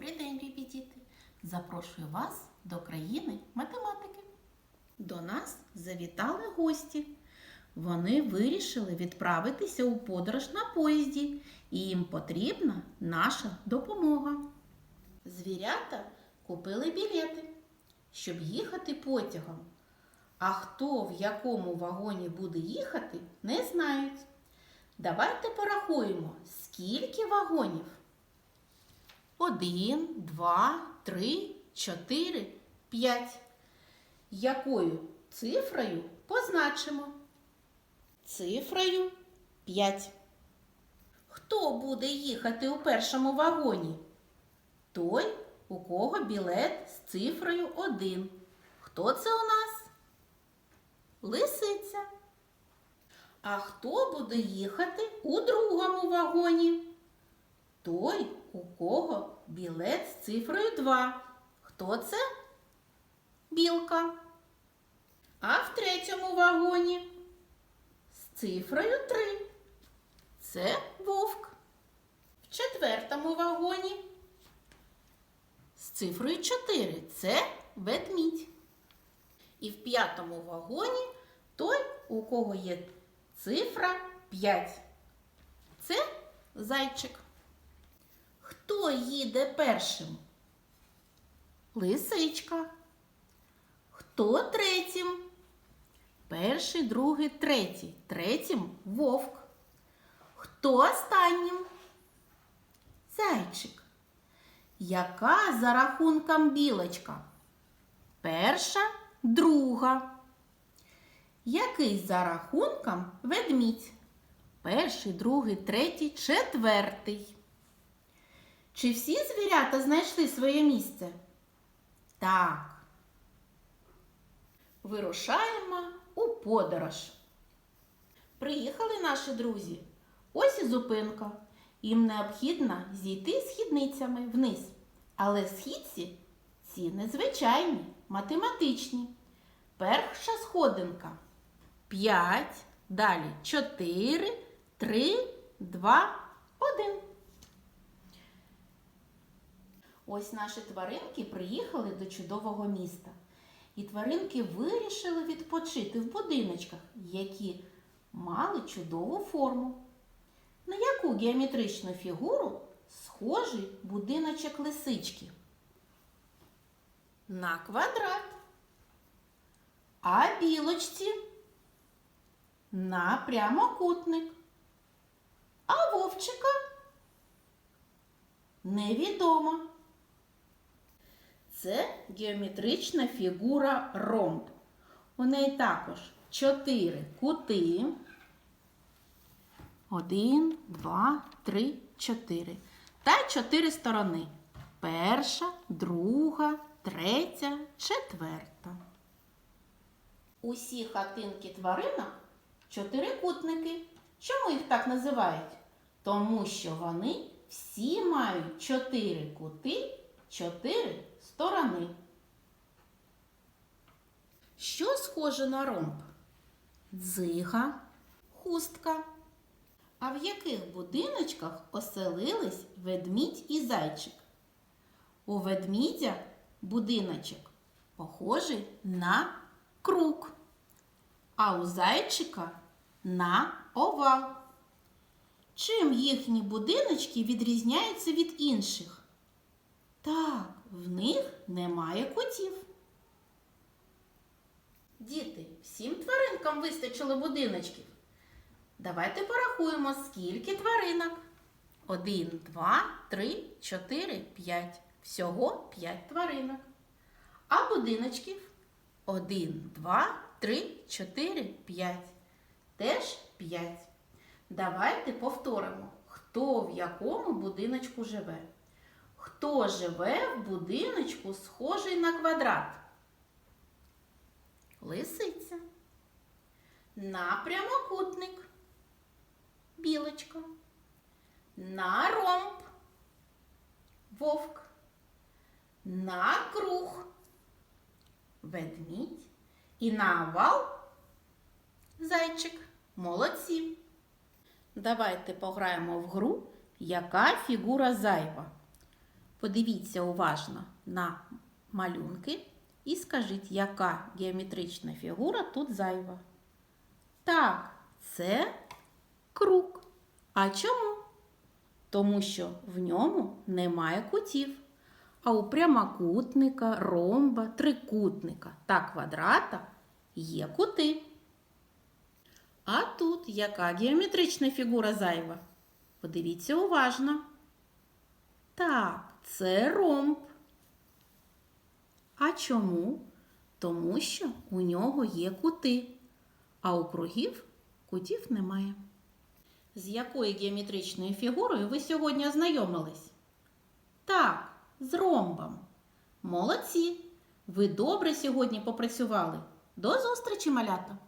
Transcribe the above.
Добрий день, любі діти! Запрошую вас до країни математики. До нас завітали гості. Вони вирішили відправитися у подорож на поїзді, і їм потрібна наша допомога. Звірята купили білети, щоб їхати потягом. А хто в якому вагоні буде їхати, не знають. Давайте порахуємо, скільки вагонів. Один, два, три, чотири, п'ять. Якою цифрою позначимо? Цифрою 5. Хто буде їхати у першому вагоні? Той, у кого білет з цифрою 1. Хто це у нас? Лисиця. А хто буде їхати у другому вагоні? Той, у кого білет з цифрою 2. Хто це? Білка. А в третьому вагоні з цифрою 3. Це вовк. В четвертому вагоні з цифрою 4. Це ведмідь. І в п'ятому вагоні той, у кого є цифра 5. Це зайчик. Хто їде першим? Лисичка. Хто третім? Перший, другий, третій. Третім вовк. Хто останнім? Зайчик. Яка за рахунком білочка? Перша, друга. Який за рахунком ведмідь? Перший, другий, третій, четвертий. Чи всі звірята знайшли своє місце? Так. Вирушаємо у подорож. Приїхали наші друзі. Ось і зупинка. Їм необхідно зійти східницями вниз. Але східці ці незвичайні, математичні. Перша сходинка. 5, далі 4, 3, 2, 1. Ось наші тваринки приїхали до чудового міста. І тваринки вирішили відпочити в будиночках, які мали чудову форму. На яку геометричну фігуру схожий будиночок лисички? На квадрат. А білочці на прямокутник. А вовчика невідомо. Це геометрична фігура ромб. У неї також чотири кути. Один, два, три, чотири. Та чотири сторони. Перша, друга, третя, четверта. Усі хатинки тваринок чотирикутники. Чому їх так називають? Тому що вони всі мають чотири кути, чотири сторони. Що схоже на ромб? Дзига, хустка. А в яких будиночках оселились ведмідь і зайчик? У ведмідя будиночок похожий на круг, а у зайчика на овал. Чим їхні будиночки відрізняються від інших? Так, в них немає кутів. Діти, всім тваринкам вистачило будиночків. Давайте порахуємо, скільки тваринок. Один, два, три, чотири, п'ять. Всього п'ять тваринок. А будиночків один, два, три, чотири, п'ять. Теж п'ять. Давайте повторимо, хто в якому будиночку живе. Хто живе в будиночку, схожий на квадрат? Лисиця. На прямокутник. Білочка. На ромб. Вовк. На круг. Ведмідь. І на овал зайчик. Молодці. Давайте пограємо в гру, яка фігура зайва. Подивіться уважно на малюнки і скажіть, яка геометрична фігура тут зайва. Так, це круг. А чому? Тому що в ньому немає кутів. А у прямокутника, ромба, трикутника та квадрата є кути. А тут яка геометрична фігура зайва? Подивіться уважно. Так, це ромб. А чому? Тому що у нього є кути, а у кругів кутів немає. З якою геометричною фігурою ви сьогодні ознайомились? Так, з ромбом. Молодці! Ви добре сьогодні попрацювали. До зустрічі, малята!